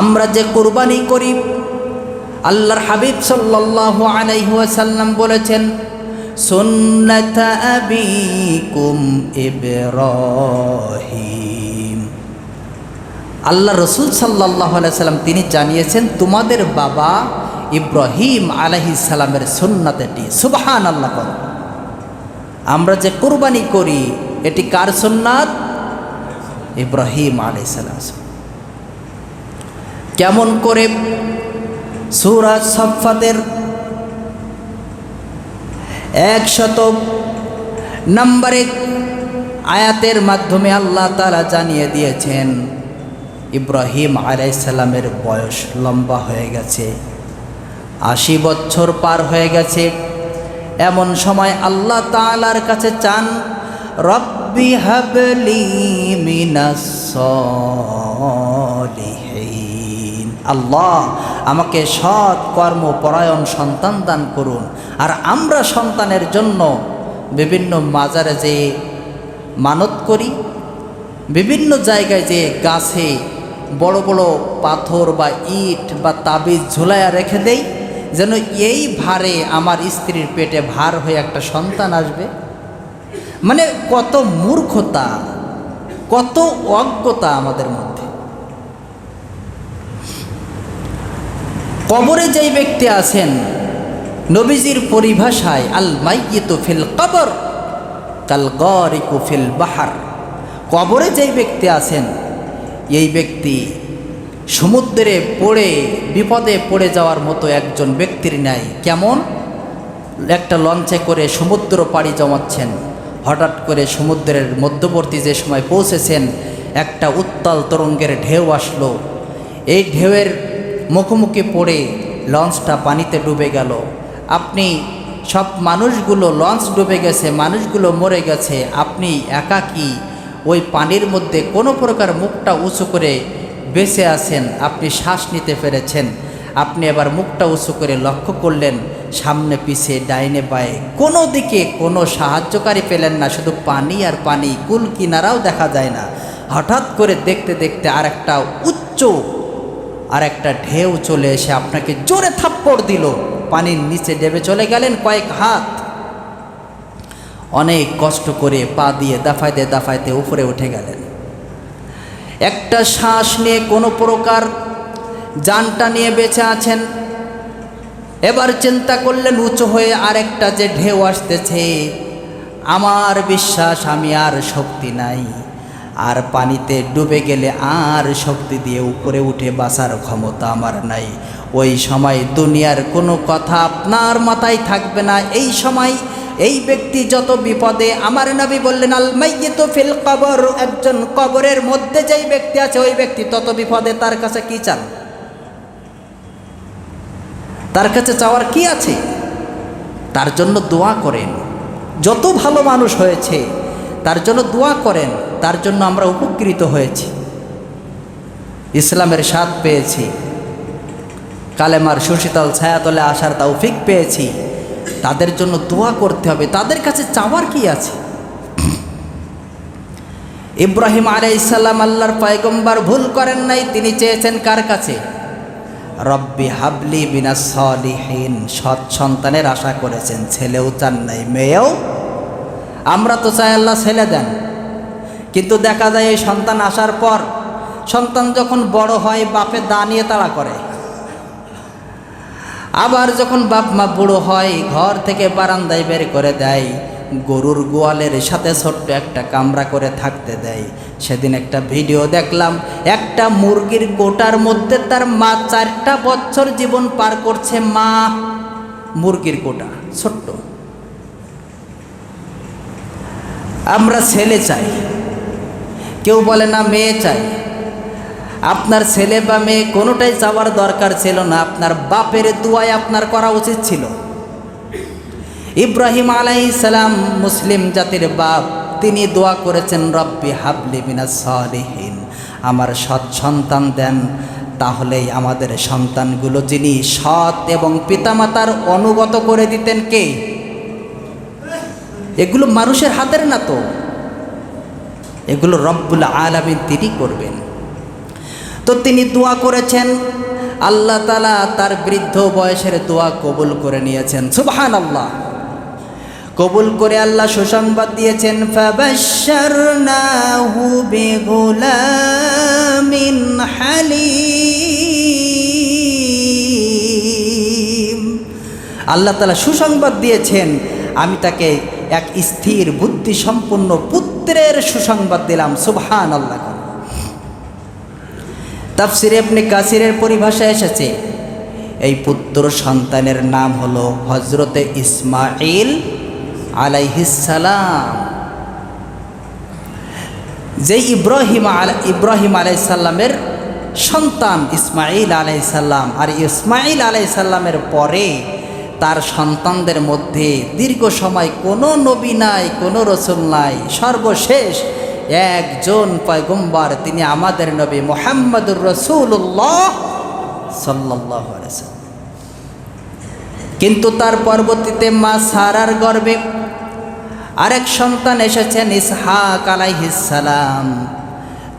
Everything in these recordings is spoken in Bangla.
আমরা যে কোরবানি করি, আল্লাহর হাবিব সাল্লাল্লাহু আলাইহি ওয়াসাল্লাম বলেছেন আল্লাহ রসুল সাল্লাহ সাল্লাম তিনি জানিয়েছেন, তোমাদের বাবা ইব্রাহিম আলাইহিস সালামের সুন্নাত সুবহান আল্লাহ। আমরা যে কোরবানি করি, এটি কার সুন্নাত? ইব্রাহিম আলাই সালাম কেমন করে সুরাজ সফাতের একশত নম্বরে আয়াতের মাধ্যমে আল্লাহ তালা জানিয়ে দিয়েছেন, ইব্রাহিম আলাইসাল্লামের বয়স লম্বা হয়ে গেছে, আশি বছর পার হয়ে গেছে। এমন সময় আল্লাহ তালার কাছে চান, রব্বি হাবলি মিনাস আল্লাহ, আমাকে সৎ কর্মপরায়ণ সন্তান দান করুন। আর আমরা সন্তানের জন্য বিভিন্ন মাজারে যে মানত করি, বিভিন্ন জায়গায় যে গাছে বড় বড় পাথর বা ইট বা তাবিজ ঝুলাইয়া রেখে দেই, যেন এই ভারে আমার স্ত্রীর পেটে ভার হয়ে একটা সন্তান আসবে। মানে কত মূর্খতা, কত অজ্ঞতা আমাদের মধ্যে। কবরে যেই ব্যক্তি আছেন, নবীজির পরিভাষায় আল মাইয়িতু ফিল কবর কাল গরিকু ফিল বাহার। কবরে যেই ব্যক্তি আছেন, এই ব্যক্তি সমুদ্রে পড়ে, বিপদে পড়ে যাওয়ার মতো একজন ব্যক্তির ন্যায় কেমন? একটা লঞ্চে করে সমুদ্র পাড়ি জমাচ্ছেন, হঠাৎ করে সমুদ্রের মধ্যবর্তী যে সময় পৌঁছেছেন, একটা উত্তাল তরঙ্গের ঢেউ আসলো। এই ঢেউয়ের মুখোমুখি পড়ে লঞ্চটা পানিতে ডুবে গেল। আপনি সব মানুষগুলো লঞ্চ ডুবে গেছে, মানুষগুলো মরে গেছে, আপনি একাকী ওই পানির মধ্যে কোনো প্রকার মুখটা উঁচু করে বেঁচে আছেন, আপনি শ্বাস নিতে পেরেছেন। আপনি এবার মুখটা উঁচু করে লক্ষ্য করলেন, সামনে পিছে ডাইনে বায়ে। কোনো দিকে কোনো সাহায্যকারী পেলেন না, শুধু পানি আর পানি। কুল কিনারাও দেখা যায় না। হঠাৎ করে দেখতে দেখতে আর একটা উচ্চ আর একটা ঢেউ চলে এসে আপনাকে জোরে থাপ্পড় দিল। পানির নিচে ডেবে চলে গেলেন কয়েক হাত। অনেক কষ্ট করে পা দিয়ে দাফাইতে দাফাইতে উপরে উঠে গেলেন। একটা শ্বাস নিয়ে কোনো প্রকার যানটা নিয়ে বেঁচে আছেন। এবার চিন্তা করলেন উঁচু হয়ে আরেকটা যে ঢেউ আসতেছে, আমার বিশ্বাস আমি আর শক্তি নাই। আর পানিতে ডুবে গেলে আর শক্তি দিয়ে উপরে উঠে বাঁচার ক্ষমতা আমার নাই। ওই সময় দুনিয়ার কোনো কথা আপনার মাথায় থাকবে না। এই সময় এই ব্যক্তি যত বিপদে, আমার নবী বললেন আল মাইয়িত ফিল কবর। একজন কবরের মধ্যে যেই ব্যক্তি আছে, ওই ব্যক্তি তত বিপদে তার কাছে কি চান? তার কাছে চাওয়ার কি আছে? তার জন্য দোয়া করেন। যত ভালো মানুষ হয়েছে তার জন্য দোয়া করেন, তার জন্য আমরা উপকৃত হয়েছি। ইসলামের স্বাদ পেয়েছি। কালেমার সুশীতল ছায়াতলে আসার তৌফিক পেয়েছি। তাদের জন্য দোয়া করতে হবে। তাদের কাছে চাওয়ার কি আছে? ইব্রাহিম আলাইসাল্লাম আল্লাহর পয়গম্বর, ভুল করেন নাই, তিনি চেয়েছেন কার কাছে? রব্বি হাবলি বিনা সলিহীন। সৎ সন্তানের আশা করেছেন, ছেলেও চান নাই, মেয়েও আমরা তো চাই আল্লাহ ছেলে দেন। কিন্তু দেখা যায় এই সন্তান আসার পর সন্তান যখন বড় হয়, বাপে দা নিয়ে তাড়া করে। আবার যখন বাপ মা বুড়ো হয়, ঘর থেকে বারান্দায় বের করে দেয়। গরুর গোয়ালের সাথে ছোট্ট একটা কামরা করে থাকতে দেয়। সেদিন একটা ভিডিও দেখলাম, একটা মুরগির গোটার মধ্যে তার মা চারটা বছর জীবন পার করছে। মা, মুরগির গোটা ছোট্ট। আমরা ছেলে চাই। কেউ বলে, না, মেয়ে চাই। আপনার ছেলে বা মেয়ে কোনোটাই চাওয়ার দরকার ছিল না। আপনার বাপের দুয়ায় আপনার করা উচিত ছিল। ইব্রাহিম সালাম মুসলিম জাতির বাপ। তিনি দোয়া করেছেন, রব্বি হাবলি বিনা সলিহীন। আমার সৎ সন্তান দেন। তাহলেই আমাদের সন্তানগুলো যিনি সৎ এবং পিতামাতার অনুগত করে দিতেন কে? এগুলো মানুষের হাতের না তো। এগুলো রব্বুল আলমিন তিনি করবেন। তো তিনি দোয়া করেছেন, আল্লাহ তালা তার বৃদ্ধ বয়সের দোয়া কবুল করে নিয়েছেন। সুবহান আল্লাহ কবুল করে আল্লাহ সুসংবাদ দিয়েছেন আল্লাহ তালা সুসংবাদ দিয়েছেন, আমি তাকে এক স্থির বুদ্ধি সম্পন্ন পুত্রের সুসংবাদ দিলাম সুবহান আল্লাহ তাফসিরে আপনি কাসিরের পরিভাষায় এসেছে, এই পুত্র সন্তানের নাম হলো হজরতে ইসমাইল আলাইহিসালাম যে ইব্রাহিম ইব্রাহিম আলাইসাল্লামের সন্তান ইসমাইল আলাইসাল্লাম, আর ইসমাইল আলাইসাল্লামের পরে তার সন্তানদের মধ্যে দীর্ঘ সময় কোনো নবী নাই, কোনো রসুল নাই, সর্বশেষ একজন পয়গম্বর তিনি আমাদের নবী মোহাম্মদুর রসুল্লাহ সাল্লাহ কিন্তু তার পরবর্তীতে মা সারার গর্বে আরেক সন্তান এসেছেন ইসহাক আলাইহিসালাম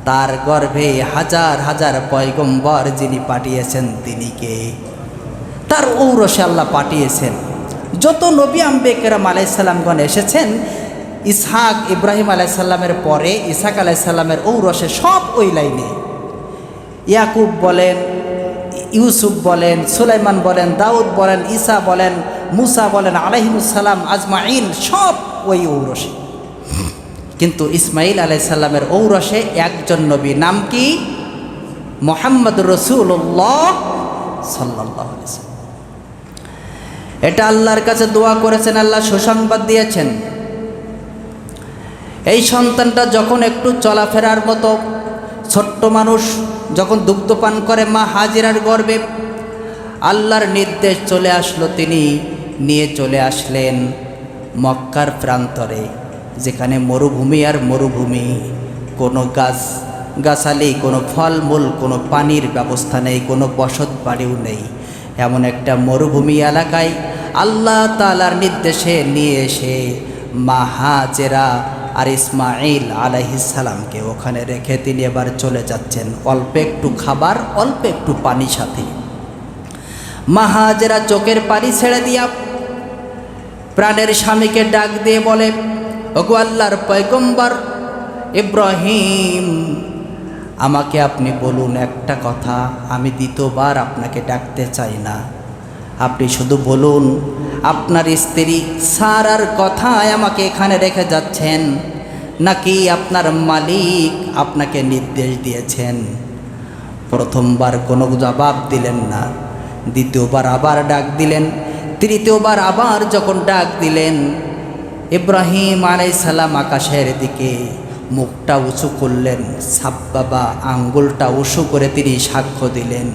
তার গর্ভে হাজার হাজার পয়গম্বর যিনি পাঠিয়েছেন তিনি কে? তার ঔরসে আল্লাহ পাঠিয়েছেন। যত নবী আম্বেকেরাম আলাইসাল্লামগণ এসেছেন, ইসহাক ইব্রাহিম আলাইসাল্লামের পরে, ইসহাক আলাইসাল্লামের ঔরসে সব ওই লাইনে। ইয়াকুব বলেন, ইউসুফ বলেন, সুলাইমান বলেন, দাউদ বলেন, ঈসা বলেন, মুসা বলেন আলহিমুসাল্লাম আজমাইন সব ওই ঔরসে। কিন্তু ইসমাইল আলাইসাল্লামের ঔরসে একজন নবী নাম কি? মোহাম্মদ রসুল্লাহ সাল্লাহ এটা আল্লাহর কাছে দোয়া করেছেন, আল্লাহ সুসংবাদ দিয়েছেন। এই সন্তানটা যখন একটু চলাফেরার মতো ছোট্ট মানুষ, যখন দুগ্ধপান করে মা হাজিরার গর্বে, আল্লাহর নির্দেশ চলে আসলো, তিনি নিয়ে চলে আসলেন মক্কার প্রান্তরে, যেখানে মরুভূমি আর মরুভূমি। কোনো গাছ, গাছালি, কোনো ফলমূল, কোনো পানির ব্যবস্থা নেই, কোনো বসত বাড়িও নেই। এমন একটা মরুভূমি এলাকায় আল্লাহ তালার নির্দেশে নিয়ে এসে মা হাজেরা আর ইসমাইল আলাইহিসালামকে ওখানে রেখে তিনি এবার চলে যাচ্ছেন অল্প একটু খাবার, অল্প একটু পানি সাথে। মাহাজেরা চোখের পানি ছেড়ে দিয়া প্রাণের স্বামীকে ডাক দিয়ে বলে, ওগো আল্লাহর পয়গম্বর, ইব্রাহিম আমাকে আপনি বলুন একটা কথা, আমি দ্বিতীয়বার আপনাকে ডাকতে চাই না। আপনি শুধু বলুন, আপনার স্ত্রী সারার কথায় আমাকে এখানে রেখে যাচ্ছেন, নাকি আপনার মালিক আপনাকে নির্দেশ দিয়েছেন? প্রথমবার কোনো জবাব দিলেন না, দ্বিতীয়বার আবার ডাক দিলেন, তৃতীয়বার আবার যখন ডাক দিলেন, ইব্রাহিম আলাইসাল্লাম আকাশের দিকে মুখটা উঁচু করলেন, সাব্বাবা আঙ্গুলটা উঁচু করে তিনি সাক্ষ্য দিলেন।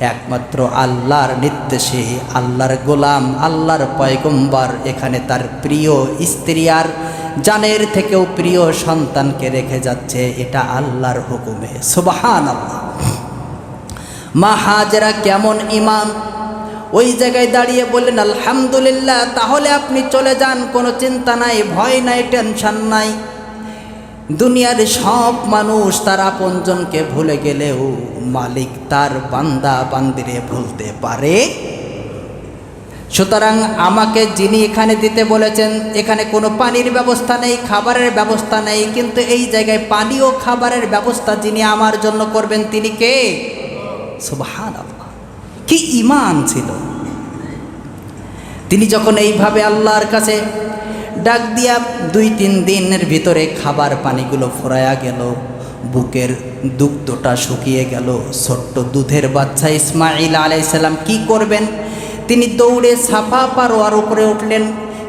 একমাত্র আল্লাহর নির্দেশে আল্লাহর গোলাম, আল্লাহর পয়গম্বর, এখানে তার প্রিয় স্ত্রী আর জানের থেকেও প্রিয় সন্তানকে রেখে যাচ্ছে, এটা আল্লাহর হুকুমে। সুবাহান আল্লাহ মা হাজেরা কেমন ইমান ওই জায়গায় দাঁড়িয়ে বললেন, আলহামদুলিল্লাহ, তাহলে আপনি চলে যান, কোনো চিন্তা নাই, ভয় নাই, টেনশন নাই। দুনিয়ার সব মানুষ তার আপনজনকে ভুলে গেলেও মালিক তার বান্দা বান্দিরে ভুলতে পারে। সুতরাং আমাকে যিনি এখানে দিতে বলেছেন, এখানে কোনো পানির ব্যবস্থা নেই, খাবারের ব্যবস্থা নেই, কিন্তু এই জায়গায় পানি ও খাবারের ব্যবস্থা যিনি আমার জন্য করবেন, তিনি কে? সুবাহান কি ইমান ছিল? তিনি যখন এইভাবে আল্লাহর কাছে ডাক দিয়া দুই তিন দিনের ভিতরে খাবার পানিগুলো ফোরায়া গেল। বুকের দুগ্ধটা শুকিয়ে গেল। ছোট্ট দুধের বাচ্চা ইসমাইল আলাইসাল্লাম কি করবেন? তিনি দৌড়ে ছাপা পারোয়ার উপরে উঠলেন।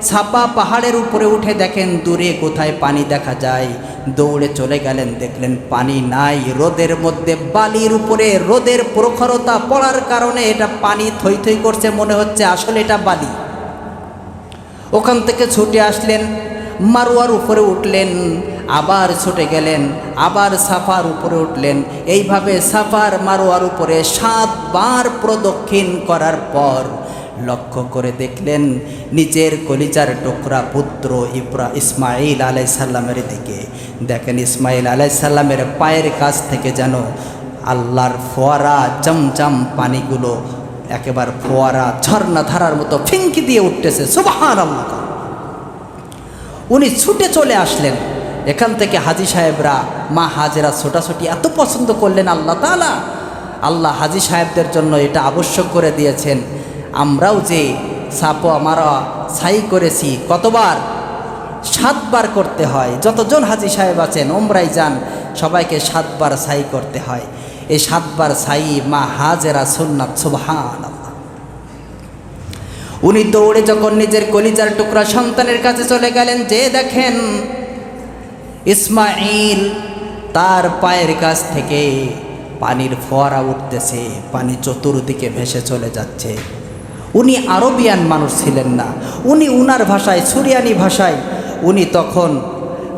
ছাপা পাহাড়ের উপরে উঠে দেখেন, দূরে কোথায় পানি দেখা যায়। দৌড়ে চলে গেলেন, দেখলেন পানি নাই। রোদের মধ্যে বালির উপরে রোদের প্রখরতা পড়ার কারণে এটা পানি থই থই করছে, মনে হচ্ছে আসলে এটা বালি। ওখান থেকে ছুটে আসলেন, মারোয়ার উপরে উঠলেন, আবার ছুটে গেলেন, আবার সাফার উপরে উঠলেন। এইভাবে সাফার, মারোয়ার উপরে সাতবার প্রদক্ষিণ করার পর লক্ষ্য করে দেখলেন নিজের কলিজার টুকরা পুত্র ইব্রা ইসমাইল আলাই সাল্লামের দিকে। দেখেন ইসমাইল আলাই সাল্লামের পায়ের কাছ থেকে যেন আল্লাহর ফোয়ারা, চমচম পানিগুলো একেবার ফোয়ারা, ঝর্ণা ধারার মতো ফিঙ্কি দিয়ে উঠতেছে সুবাহান আল্লাহ উনি ছুটে চলে আসলেন। এখান থেকে হাজি সাহেবরা, মা হাজেরা ছোটাছুটি এত পছন্দ করলেন আল্লাহ তালা আল্লাহ হাজি সাহেবদের জন্য এটা আবশ্যক করে দিয়েছেন। আমরাও যে সাপো আমারা ছাই করেছি, কতবার? সাতবার করতে হয়। যতজন হাজি সাহেব আছেন, ওমরাই যান, সবাইকে সাতবার ছাই করতে হয়। এই সাতবার সাই মা হাজেরা সুন্নাত সুবহান উনি দৌড়ে যখন নিজের কলিজার টুকরা সন্তানের কাছে চলে গেলেন, যে দেখেন ইসমাইল তার পায়ের কাছ থেকে পানির ফোয়ারা উঠতেছে, পানি চতুর্দিকে ভেসে চলে যাচ্ছে। উনি আরবিয়ান মানুষ ছিলেন না, উনি উনার ভাষায়, সুরিয়ানি ভাষায় উনি তখন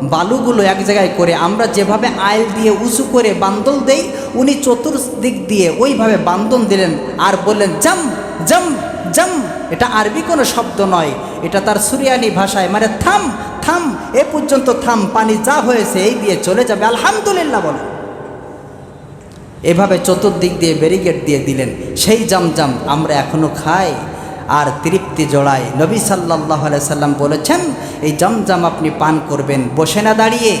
বালুগুলো এক জায়গায় করে আমরা যেভাবে আইল দিয়ে উঁচু করে বান্দল দেই, উনি চতুর্দিক দিয়ে ওইভাবে বান্দন দিলেন আর বললেন, জাম জাম জাম। এটা আরবি কোনো শব্দ নয়, এটা তার সুরিয়ানি ভাষায় মানে থাম থাম, এ পর্যন্ত থাম, পানি যা হয়েছে এই দিয়ে চলে যাবে, আলহামদুলিল্লাহ বলে। এভাবে চতুর্দিক দিয়ে ব্যারিকেড দিয়ে দিলেন, সেই জামজাম আমরা এখনও খাই। আর তৃপ্তি জড়াই নবী সাল্লাহ সাল্লাম বলেছেন, এই জমজম আপনি পান করবেন, বসে না দাঁড়িয়ে।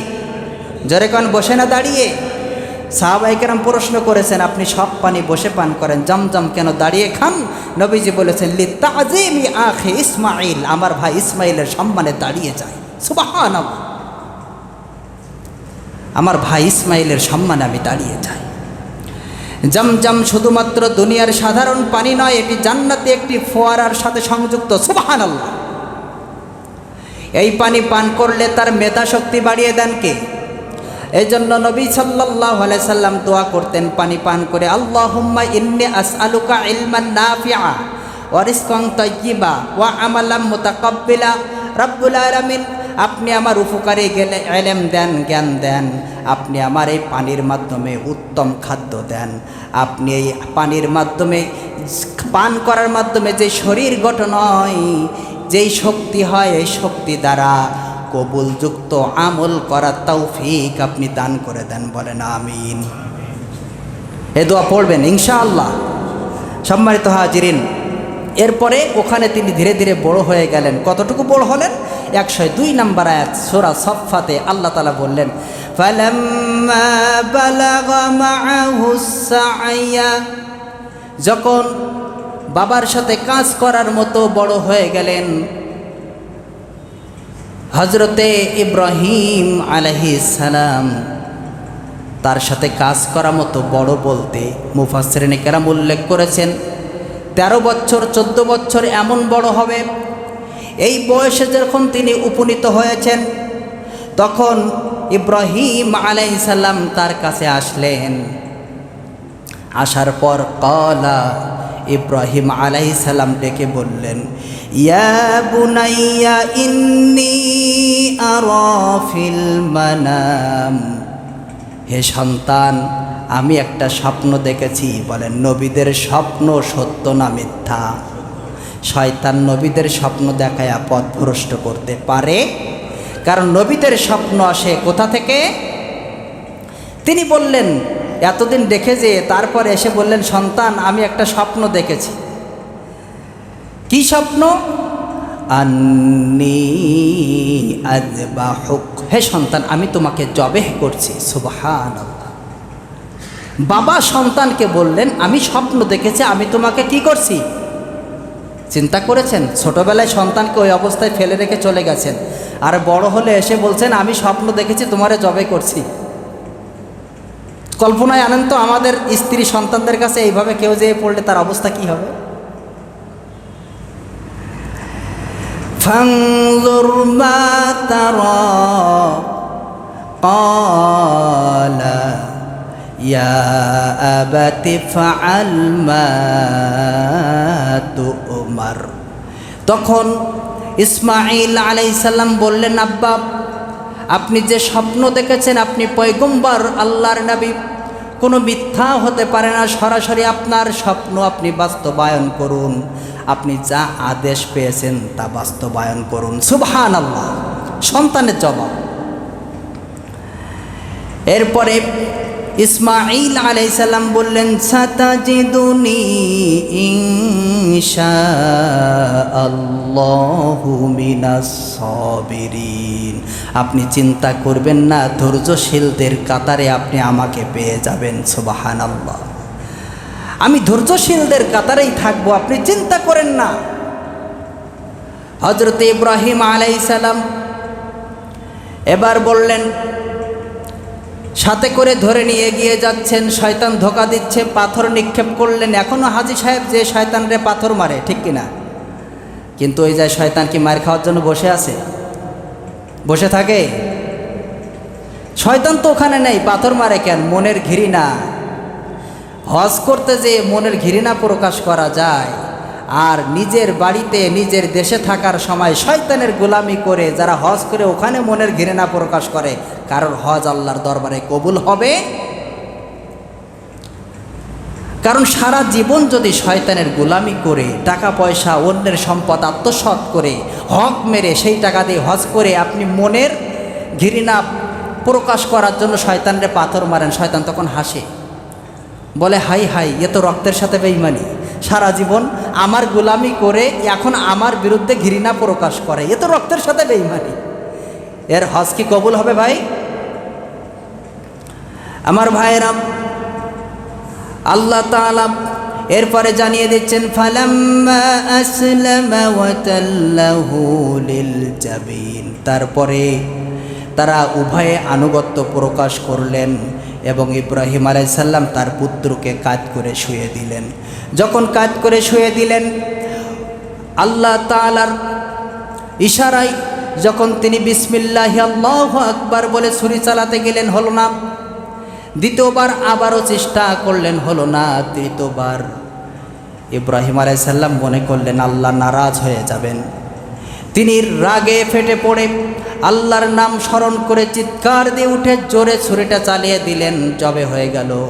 জরে কন, বসে না দাঁড়িয়ে? সাহাবাইকেরাম প্রশ্ন করেছেন, আপনি সব পানি বসে পান করেন, জমজম কেন দাঁড়িয়ে খান? নবীজি বলেছেন, লি তাজিমি আখে ইসমাইল আমার ভাই ইসমাইলের সম্মানে দাঁড়িয়ে যায়। সুবাহান আমার ভাই ইসমাইলের সম্মানে আমি দাঁড়িয়ে যাই। জমজম শুধুমাত্র দুনিয়ার সাধারণ পানি নয়, এটি জান্নাতে একটি ফোয়ারার সাথে সংযুক্ত। সুবাহান এই পানি পান করলে তার মেধা শক্তি বাড়িয়ে দেন কে? এই জন্য নবী সাল্লাহ সাল্লাম দোয়া করতেন, পানি পান করে আল্লাহ ইন্নে আস আলুকা ইলমান নাফিয়া ওয়ারিসকং তৈবা ওয়া আমালাম মোতাকব্বিলা। রব্বুল আলমিন আপনি আমার উপকারে গেলে এলেম দেন, জ্ঞান দেন। আপনি আমার এই পানির মাধ্যমে উত্তম খাদ্য দেন। আপনি এই পানির মাধ্যমে, পান করার মাধ্যমে যে শরীর গঠন হয়, যেই শক্তি হয়, এই শক্তি দ্বারা কবুলযুক্ত আমল করার তৌফিক আপনি দান করে দেন বলেন, আমিন। এ দোয়া পড়বেন, ইনশাআল্লাহ। সম্মানিত হাজিরিন এরপরে ওখানে তিনি ধীরে ধীরে বড় হয়ে গেলেন। কতটুকু বড় হলেন? একশো দুই নম্বর আয়াত, সোরা সফাতে আল্লাহ তালা বললেন যখন বাবার সাথে কাজ করার মতো বড় হয়ে গেলেন হজরতে ইব্রাহিম আলহি সালাম তার সাথে কাজ করা মতো বড় বলতে মুফাসরিনে কেরাম উল্লেখ করেছেন। তেরো বছর, চোদ্দ বছর এমন বড় হবে। এই বয়সে যখন তিনি উপনীত হয়েছেন, তখন ইব্রাহিম আলাইসাল্লাম তার কাছে আসলেন। আসার পর কলা ইব্রাহিম আলাইসাল্লাম ডেকে বললেন, ইয়া ইন্নি আরফিল মানাম। হে সন্তান আমি একটা স্বপ্ন দেখেছি বলেন নবীদের স্বপ্ন সত্য না মিথ্যা? শয়তান নবীদের স্বপ্ন দেখায়া পথ ভ্রষ্ট করতে পারে, কারণ নবীদের স্বপ্ন আসে কোথা থেকে? তিনি বললেন, এতদিন দেখে যে, তারপরে এসে বললেন, সন্তান, আমি একটা স্বপ্ন দেখেছি। কি স্বপ্ন? আন্নি আজবাহুক হে সন্তান, আমি তোমাকে জবেহ করছি। সুবহান বাবা সন্তানকে বললেন আমি স্বপ্ন দেখেছি আমি তোমাকে কি করছি চিন্তা করেছেন ছোটবেলায় সন্তানকে ওই অবস্থায় ফেলে রেখে চলে গেছেন আর বড় হলে এসে বলছেন আমি স্বপ্ন দেখেছি তোমারে জবে করছি কল্পনায় আনেন তো আমাদের স্ত্রী সন্তানদের কাছে এইভাবে কেউ যেয়ে পড়লে তার অবস্থা কি হবে فانظر ما ترى قال يا أبت فعل ما تؤمر তখন ইসমাইল আলাইসাল্লাম বললেন আব্বা আপনি যে স্বপ্ন দেখেছেন আপনি পয়গম্বর আল্লাহর নবী কোনো মিথ্যা হতে পারে না সরাসরি আপনার স্বপ্ন আপনি বাস্তবায়ন করুন আপনি যা আদেশ পেয়েছেন তা বাস্তবায়ন করুন সুবহান আল্লাহ সন্তানের জবাব এরপরে ইসমাইল আলাইসাল্লাম বললেন ইনশা আল্লাহু মিনাস সাবিরিন। আপনি চিন্তা করবেন না, ধৈর্যশীলদের কাতারে আপনি আমাকে পেয়ে যাবেন সুবাহান আল্লাহ আমি ধৈর্যশীলদের কাতারেই থাকব, আপনি চিন্তা করেন না। হজরত ইব্রাহিম আলাইসালাম এবার বললেন সাথে করে ধরে নিয়ে গিয়ে যাচ্ছেন, শয়তান ধোকা দিচ্ছে, পাথর নিক্ষেপ করলেন। এখনও হাজি সাহেব যে শয়তানরে পাথর মারে, ঠিক কিনা? কিন্তু ওই যায় শয়তান কি মার খাওয়ার জন্য বসে আছে? বসে থাকে? শয়তান তো ওখানে নেই, পাথর মারে কেন? মনের ঘৃণা। হজ করতে যে মনের ঘৃণা প্রকাশ করা যায়। আর নিজের বাড়িতে, নিজের দেশে থাকার সময় শয়তানের গোলামি করে যারা হজ করে ওখানে মনের ঘৃণা প্রকাশ করে। কারণ হজ আল্লাহর দরবারে কবুল হবে? কারণ সারা জীবন যদি শয়তানের গোলামি করে, টাকা পয়সা, অন্যের সম্পদ আত্মসৎ করে, হক মেরে সেই টাকা দিয়ে হজ করে আপনি মনের ঘৃণা প্রকাশ করার জন্য শয়তানরে পাথর মারেন, শয়তান তখন হাসে। বলে, হাই হাই, এ তো রক্তের সাথে বেইমানি সারা জীবন আমার গোলামি করে এখন আমার বিরুদ্ধে ঘৃণা প্রকাশ করে। এ তো রক্তের সাথে বেইমানি। এর হজ কি কবুল হবে ভাই? আমার ভাইয়েরাম আল্লাহ তাআলা এরপরে জানিয়ে দিচ্ছেন, ফালাম্মা তারপরে তারা উভয়ে আনুগত্য প্রকাশ করলেন এবং ইব্রাহিম আলাইসাল্লাম তার পুত্রকে কাজ করে শুয়ে দিলেন। যখন কাজ করে শুয়ে দিলেন, আল্লাহ তাআলার ইশারায় যখন তিনি বিসমিল্লাহ আল্লাহ আকবার বলে ছুরি চালাতে গেলেন, হলো না। দ্বিতীয়বার আবারও চেষ্টা করলেন, হলো না। তৃতীয়বার ইব্রাহিম আলাইসাল্লাম মনে করলেন, আল্লাহ নারাজ হয়ে যাবেন। তিনি রাগে ফেটে পড়ে আল্লাহর নাম স্মরণ করে চিৎকার দিয়ে উঠে জোরে ছুরিটা চালিয়ে দিলেন, জবে হয়ে গেল।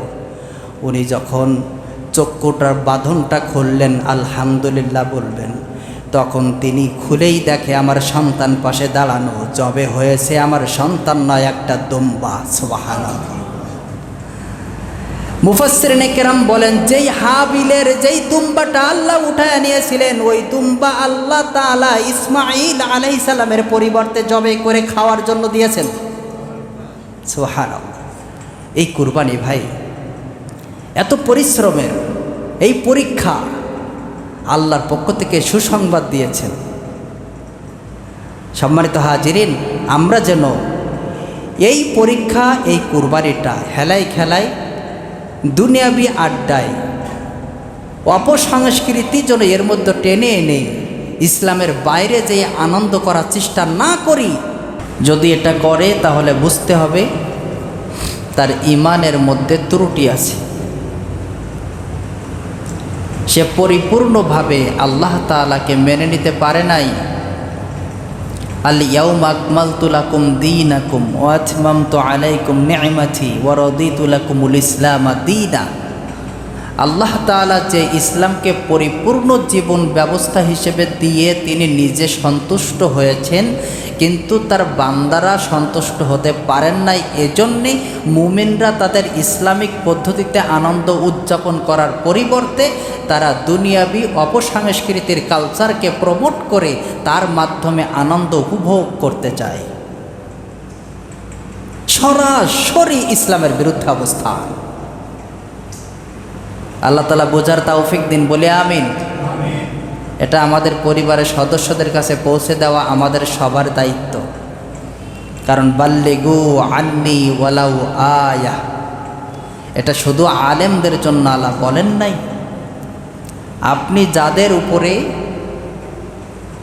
উনি যখন চক্ষুটার বাঁধনটা খুললেন, আলহামদুলিল্লাহ বলবেন, তখন তিনি খুলেই দেখে আমার সন্তান পাশে দাঁড়ানো, জবে হয়েছে আমার সন্তান নয় একটা দম্বা সোবাহানা মুফাসরিনে কেরাম বলেন, যেই হাবিলের যেই দুম্বাটা আল্লাহ উঠায় নিয়েছিলেন, ওই দুম্বা আল্লাহ তালা ইসমাইল আলাই সালামের পরিবর্তে জবে করে খাওয়ার জন্য দিয়েছেন। সোহান এই কুরবানি ভাই, এত পরিশ্রমের এই পরীক্ষা আল্লাহর পক্ষ থেকে সুসংবাদ দিয়েছেন। সম্মানিত হাজিরিন, আমরা যেন এই পরীক্ষা, এই কুরবানিটা হেলায় খেলায় দুনিয়াবি আড্ডায়। অপসংস্কৃতি যেন এর মধ্যে টেনে এনে ইসলামের বাইরে যে আনন্দ করার চেষ্টা না করি, যদি এটা করে তাহলে বুঝতে হবে তার ইমানের মধ্যে ত্রুটি আছে। সে পরিপূর্ণভাবে আল্লাহ তালাকে মেনে নিতে পারে নাই। আল ইয়াউম আকমালতু লাকুম দীনাকুম ওয়া তো আলাইকুম নেমাথি ওয়ারদি তুলাকুমুল লাকুমুল ইসলাম দীনা। আল্লাহ তাআলা যে ইসলামকে পরিপূর্ণ জীবন ব্যবস্থা হিসেবে দিয়ে তিনি নিজে সন্তুষ্ট হয়েছেন, কিন্তু তার বান্দারা সন্তুষ্ট হতে পারেন নাই। এজন্যে মুমিনরা তাদের ইসলামিক পদ্ধতিতে আনন্দ উদযাপন করার পরিবর্তে তারা দুনিয়াবি অপসংস্কৃতির কালচারকে প্রমোট করে তার মাধ্যমে আনন্দ উপভোগ করতে চায়। সরাসরি ইসলামের বিরুদ্ধে অবস্থান। আল্লাহ তালা বোঝার তৌফিক দিন, বলে আমিন। এটা আমাদের পরিবারের সদস্যদের কাছে পৌঁছে দেওয়া আমাদের সবার দায়িত্ব। কারণ, বাল্লিগু আন্নি ওয়ালাউ আয়া। এটা শুধু আলেমদের জন্য আল্লাহ বলেন নাই। আপনি যাদের উপরে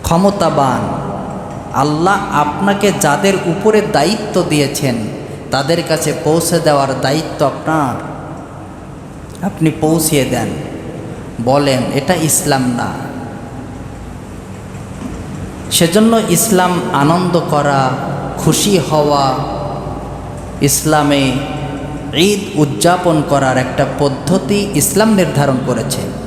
ক্ষমতাবান, আল্লাহ আপনাকে যাদের উপরে দায়িত্ব দিয়েছেন, তাদের কাছে পৌঁছে দেওয়ার দায়িত্ব আপনার। আপনি পৌঁছিয়ে দেন। বলেন, এটা ইসলাম না। সেজন্য ইসলাম আনন্দ করা, খুশি হওয়া, ইসলামে ঈদ উদযাপন করার একটা পদ্ধতি ইসলাম নির্ধারণ করেছে।